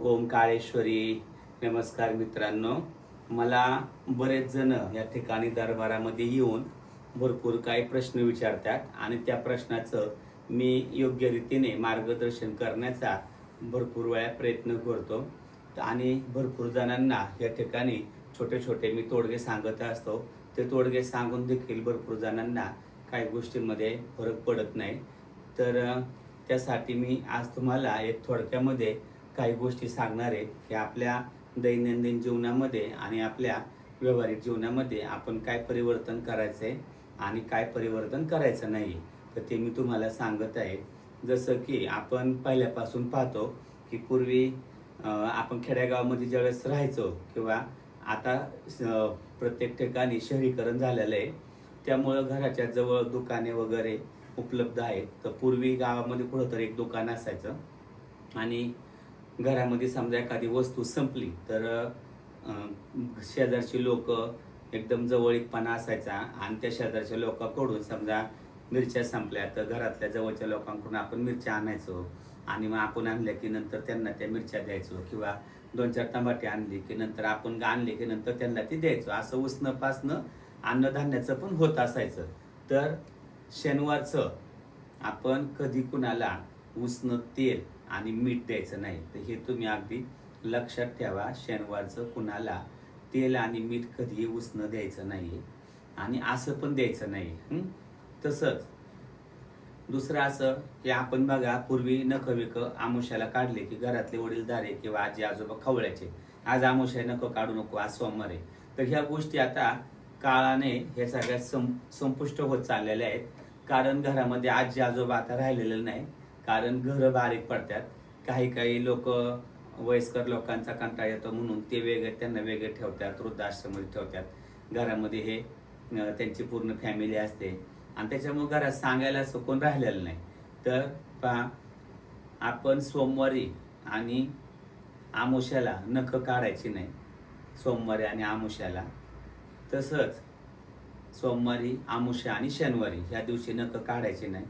ओम काळेश्वरी नमस्कार मित्रांनो. मला बरेच जण या ठिकाणी दरबारामध्ये येऊन भरपूर काही प्रश्न विचारतात आणि त्या प्रश्नाचं मी योग्य रीतीने मार्गदर्शन करण्याचा भरपूर वेळा प्रयत्न करतो. आणि भरपूर जणांना या ठिकाणी छोटे छोटे मी तोडगे सांगत असतो. ते तोडगे सांगून देखील भरपूर जणांना काही गोष्टींमध्ये फरक पडत नाही. तर त्यासाठी मी आज तुम्हाला एक थोडक्यामध्ये काही गोष्टी सांगणार आहे की आपल्या दैनंदिन जीवनामध्ये आणि आपल्या व्यवहारिक जीवनामध्ये आपण काय परिवर्तन करायचं आहे आणि काय परिवर्तन करायचं नाही तर ते मी तुम्हाला सांगत आहे. जसं की आपण पहिल्यापासून पाहतो की पूर्वी आपण खेड्यागावामध्ये ज्यावेळेस राहायचो किंवा आता प्रत्येक ठिकाणी शहरीकरण झालेलं आहे त्यामुळं घराच्या जवळ दुकाने वगैरे उपलब्ध आहेत. तर पूर्वी गावामध्ये कुठंतरी एक दुकान असायचं आणि घरामध्ये समजा एखादी वस्तू संपली तर शेजारची लोक एकदम जवळीकपणा असायचा आणि त्या शेजारच्या लोकांकडून समजा मिरच्या संपल्या तर घरातल्या जवळच्या लोकांकडून आपण मिरच्या आणायचो आणि मग आपण आणल्या की नंतर त्यांना त्या मिरच्या द्यायचो किंवा दोन चार टमाटे आणली की नंतर आपण आणले की नंतर त्यांना ती द्यायचो. असं उसणं पासणं अन्नधान्याचं पण होत असायचं. तर शनिवारचं आपण कधी कुणाला उष्ण तेल आणि मीठ द्यायचं नाही. तर हे तुम्ही अगदी लक्षात ठेवा. शनिवारचं कुणाला तेल आणि मीठ कधीही उष्ण द्यायचं नाही आणि असं पण द्यायचं नाही तसंच दुसरं असं की आपण बघा पूर्वी नख विक आमुष्याला काढले की घरातले वडीलधारे किंवा आजी आजोबा खवळ्याचे. आज आमुष्या नखं काढू नको आज सोमवार आहे. तर ह्या गोष्टी आता काळाने हे सगळ्या सं संपुष्ट होत चाललेल्या आहेत. कारण घरामध्ये आजी आजोबा आता राहिलेलं नाही. कारण घरं बारीक पडतात. काही काही लोक वयस्कर लोकांचा कंटाळा येतो म्हणून ते वेगळे त्यांना वेगळे ठेवतात वृद्धाश्रमामध्ये ठेवतात. घरामध्ये हे त्यांची पूर्ण फॅमिली असते. आणि त्याच्यामुळे घरात सांगायला असं कोण राहिलेलं नाही. तर पहा आपण सोमवारी आणि आमुष्याला नख काढायची नाही. सोमवारी आणि आमुष्याला. तसंच सोमवारी आमुष्या आणि शनिवारी ह्या दिवशी नखं काढायची नाही.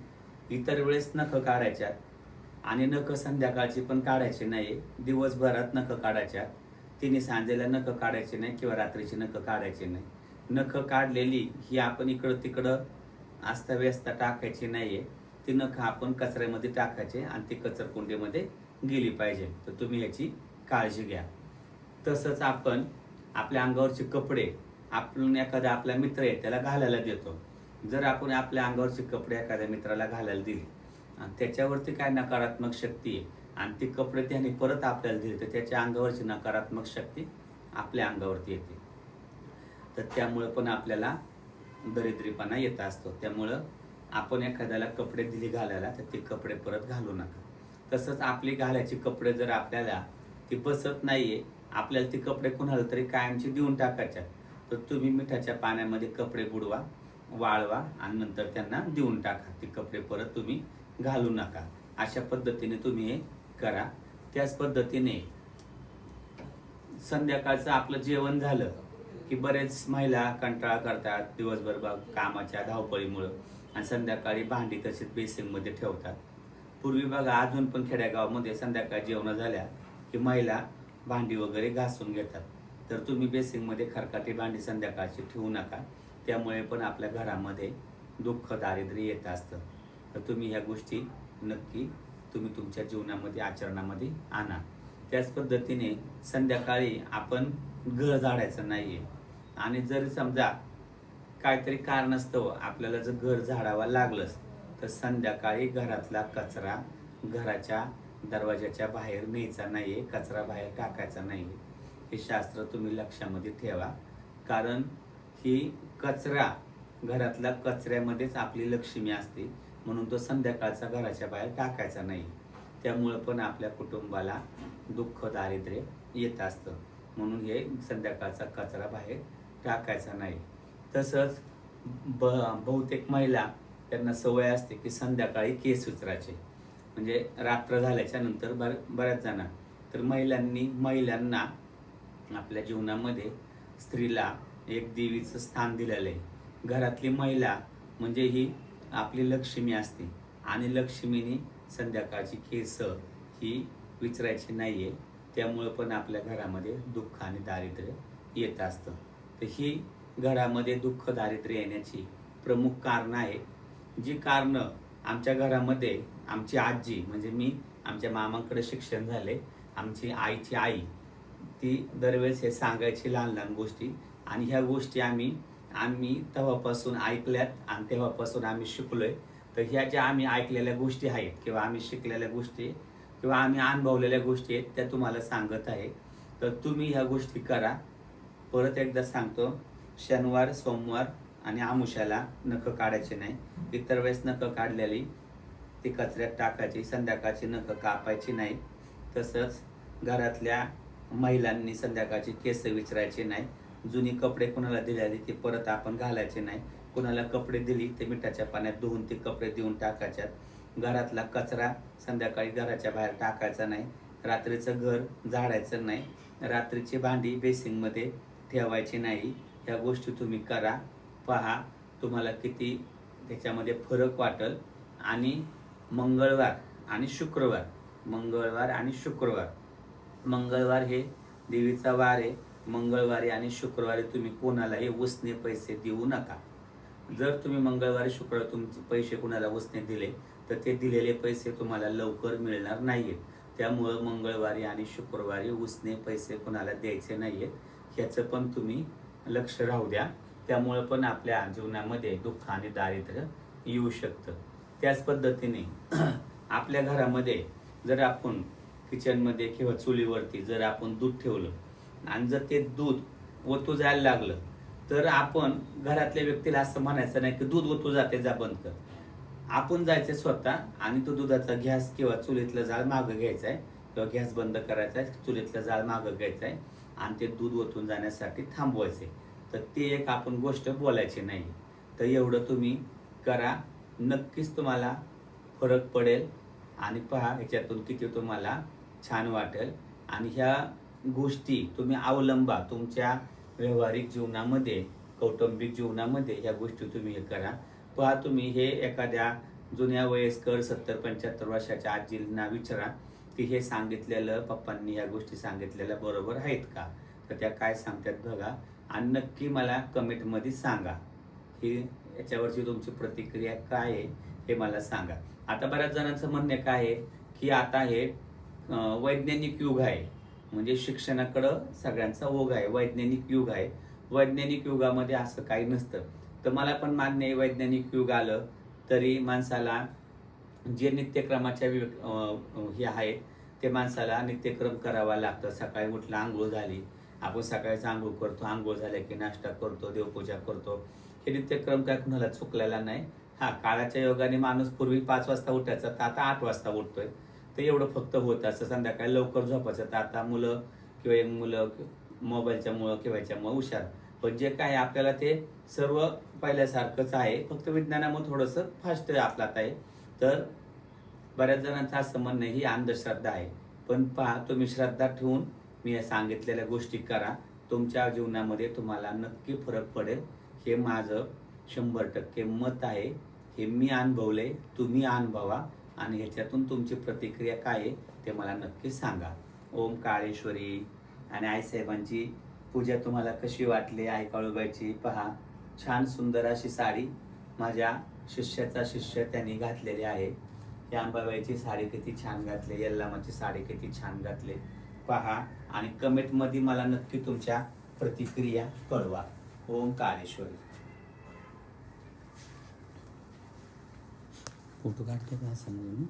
इतर वेळेस नख काढायच्यात. आणि नख संध्याकाळची पण काढायची नाही. दिवसभरात नख काढायच्या तिने सांजेला नख काढायचे नाही किंवा रात्रीची नख काढायची नाही. नख काढलेली ही आपण इकडं तिकडं अस्ताव्यस्त टाकायची नाही आहे ती नख आपण कचऱ्यामध्ये टाकायचे आणि ती कचरकुंडीमध्ये गेली पाहिजे. तर तुम्ही याची काळजी घ्या. तसंच आपण आपल्या अंगावरचे कपडे आपण एखादा आपला मित्र आहे त्याला घालायला देतो. जर आपण आपल्या अंगावरचे कपडे एखाद्या मित्राला घालायला दिले आणि त्याच्यावरती काय नकारात्मक शक्ती आहे आणि ती कपडे त्याने परत आपल्याला दिले तर त्याच्या अंगावरची नकारात्मक शक्ती आपल्या अंगावरती येते. तर त्यामुळं पण आपल्याला दरिद्रीपणा येत असतो. त्यामुळं आपण एखाद्याला कपडे दिले घालायला तर ते कपडे परत घालू नका. तसंच आपली घालायचे कपडे जर आपल्याला ती बसत नाहीये आपल्याला ती कपडे कुणाला तरी कायमची देऊन टाकायच्या तर तुम्ही मिठाच्या पाण्यामध्ये कपडे बुडवा वाळवा आणि नंतर त्यांना देऊन टाका. ते कपडे परत तुम्ही घालू नका. अशा पद्धतीने तुम्ही हे करा. त्याच पद्धतीने संध्याकाळचं आपलं जेवण झालं की बरेच महिला कंटाळा करतात दिवसभर बघ कामाच्या धावपळीमुळं आणि संध्याकाळी भांडी तशीच बेसिंगमध्ये ठेवतात. पूर्वी बघा अजून पण खेड्यागावामध्ये संध्याकाळी जेवणं झाल्या की महिला भांडी वगैरे घासून घेतात. तर तुम्ही बेसिंगमध्ये खरकाटी भांडी संध्याकाळची ठेवू नका. त्यामुळे पण आपल्या घरामध्ये दुःख दारिद्र्य येत असतं. तर तुम्ही ह्या गोष्टी नक्की तुम्ही तुमच्या जीवनामध्ये आचरणामध्ये आणा. त्याच पद्धतीने संध्याकाळी आपण घर झाडायचं नाही आहे आणि जर समजा काहीतरी कारणास्तव आपल्याला जर घर झाडावं लागलंच तर संध्याकाळी घरातला कचरा घराच्या दरवाजाच्या बाहेर न्यायचा नाही आहे कचरा बाहेर टाकायचा नाहीये. हे शास्त्र तुम्ही लक्षामध्ये ठेवा. कारण ही कचरा घरातल्या कचऱ्यामध्येच आपली लक्ष्मी असते. म्हणून तो संध्याकाळचा घराच्या बाहेर टाकायचा नाही. त्यामुळं पण आपल्या कुटुंबाला दुःख दारिद्र्य येत असतं. म्हणून हे संध्याकाळचा कचरा बाहेर टाकायचा नाही. तसंच ब बहुतेक महिला त्यांना सवय असते की संध्याकाळी केस उचरायचे म्हणजे रात्र झाल्याच्यानंतर बर बऱ्याच जण तर महिलांनी महिलांना आपल्या जीवनामध्ये स्त्रीला एक देवीचं स्थान दिलेलं आहे. घरातली महिला म्हणजे ही आपली लक्ष्मी असते. आणि लक्ष्मीने संध्याकाळची केस ही विचारायची आहे त्यामुळं पण आपल्या घरामध्ये दुःख आणि दारिद्र्य येत असतं. तर ही घरामध्ये दुःख दारिद्र्य येण्याची प्रमुख कारणं आहे जी कारणं आमच्या घरामध्ये आमची आजी म्हणजे मी आमच्या मामांकडे शिक्षण झाले आमची आईची आई ती दरवेळेस हे सांगायची लहान लहान गोष्टी आणि ह्या गोष्टी आम्ही आम्ही तेव्हापासून ऐकल्यात आणि तेव्हापासून आम्ही शिकलोय. तर ह्या ज्या आम्ही ऐकलेल्या गोष्टी आहेत किंवा आम्ही शिकलेल्या गोष्टी किंवा आम्ही अनुभवलेल्या गोष्टी आहेत त्या तुम्हाला सांगत आहे. तर तुम्ही ह्या गोष्टी करा. परत एकदा सांगतो शनिवार सोमवार आणि आमुष्याला नखं काढायचे नाही. इतर वेळेस नखं काढलेली ती कचऱ्यात टाकायची संध्याकाळची नखं कापायची नाही. तसंच घरातल्या महिलांनी संध्याकाळची केस विचारायचे नाही. जुनी कपडे कुणाला दिलेली ते परत आपण घालायचे नाही. कुणाला कपडे दिली ते मिठाच्या पाण्यात धुवून ते कपडे देऊन टाकायच्यात. घरातला कचरा संध्याकाळी घराच्या बाहेर टाकायचा नाही. रात्रीचं घर झाडायचं नाही. रात्रीची भांडी बेसिंगमध्ये ठेवायची नाही. ह्या गोष्टी तुम्ही करा. पहा तुम्हाला किती त्याच्यामध्ये फरक वाटेल. आणि मंगळवार आणि शुक्रवार. मंगळवार आणि शुक्रवार. मंगळवार हे देवीचा वार आहे. मंगळवारी आणि शुक्रवारी तुम्ही कोणालाही उसने पैसे देऊ नका. जर तुम्ही मंगळवारी शुक्रवारी तुमचे पैसे कोणाला उसने दिले तर ते दिलेले पैसे तुम्हाला लवकर मिळणार नाहीयेत त्यामुळं मंगळवारी आणि शुक्रवारी उसने पैसे कोणाला द्यायचे नाहीयेत ह्याचं पण तुम्ही लक्ष राहू द्या. त्यामुळं पण आपल्या जीवनामध्ये दुःख आणि दारिद्र्य येऊ शकतं. त्याच पद्धतीने आपल्या घरामध्ये जर आपण किचनमध्ये किंवा चुलीवरती जर आपण दूध ठेवलं आणि जर ते दूध ओतू जायला लागलं तर आपण घरातल्या व्यक्तीला असं म्हणायचं नाही की दूध ओतू जाते जा बंद कर. आपण जायचं स्वतः आणि तो दुधाचा गॅस किंवा चुलीतलं जाळ मागं घ्यायचा आहे किंवा गॅस बंद करायचा आहे चुलीतलं जाळ मागं घ्यायचं आहे आणि ते दूध ओतून जाण्यासाठी थांबवायचे तर ते एक आपण गोष्ट बोलायची नाही. तर एवढं तुम्ही करा. नक्कीच तुम्हाला फरक पडेल आणि पहा ह्याच्यातून किती तुम्हाला छान वाटेल. आणि ह्या गोष्टी तुम्ही अवलंबा तुमच्या व्यावहारिक जीवनामध्ये कौटुंबिक जीवनामध्ये ह्या गोष्टी तुम्ही हे करा. पहा तुम्ही हे एखाद्या जुन्या वयस्कर सत्तर पंच्याहत्तर वर्षाच्या आजींना विचारा की हे सांगितलेलं पप्पांनी या गोष्टी सांगितलेल्या बरोबर आहेत का? तर त्या काय सांगतात बघा आणि नक्की मला कमेंटमध्ये सांगा. ही याच्यावरची तुमची प्रतिक्रिया काय आहे हे मला सांगा. आता बऱ्याच जणांचं म्हणणे काय आहे की आता हे वैज्ञानिक युग आहे. म्हणजे शिक्षणाकडं सगळ्यांचा ओघ आहे वैज्ञानिक युग आहे. वैज्ञानिक युगामध्ये असं काही नसतं. तर मला पण मान्य आहे वैज्ञानिक युग आलं तरी माणसाला जे नित्यक्रमाच्या विवेक- हे आहे ते माणसाला नित्यक्रम करावा लागतं. सकाळी उठलं आंघोळ झाली. आपण सकाळीच आंघोळ करतो. आंघोळ झाल्या की नाश्ता करतो देवपूजा करतो. हे नित्यक्रम काय कुणाला चुकलेला नाही. हा काळाच्या योगाने माणूस पूर्वी पाच वाजता उठायचा तर आता आठ वाजता उठतोय. ते एवढं फक्त होतं. असं संध्याकाळी लवकर झोपायचं. तर आता मुलं किंवा एक मुलं मोबाईलच्या मुळं किंवा याच्यामुळं हुशार. पण जे काय आहे, आपल्याला ते सर्व पहिल्यासारखंच आहे. फक्त विज्ञानामुळे थोडंसं फास्ट आपलात आहे. तर बऱ्याच जणांचं असं म्हणणं ही अंधश्रद्धा आहे. पण पहा तुम्ही श्रद्धा ठेवून मी या सांगितलेल्या गोष्टी करा. तुमच्या जीवनामध्ये तुम्हाला नक्की फरक पडेल. हे माझं शंभर टक्के मत आहे. हे मी अनुभवले तुम्ही अनुभवा. आणि ह्याच्यातून तुमची प्रतिक्रिया काय आहे ते मला नक्की सांगा. ओम काळेश्वरी. आणि आईसाहेबांची पूजा तुम्हाला कशी वाटली आई काळूबाईची? पहा छान सुंदर अशी साडी माझ्या शिष्याचा शिष्य त्यांनी घातलेली आहे. या अंबाबाईची साडी किती छान घातली यल्लामाची साडी किती छान घातली. पहा आणि कमेंटमध्ये मला नक्की तुमच्या प्रतिक्रिया कळवा. ओम काळेश्वरी. फोटो काढते का समजून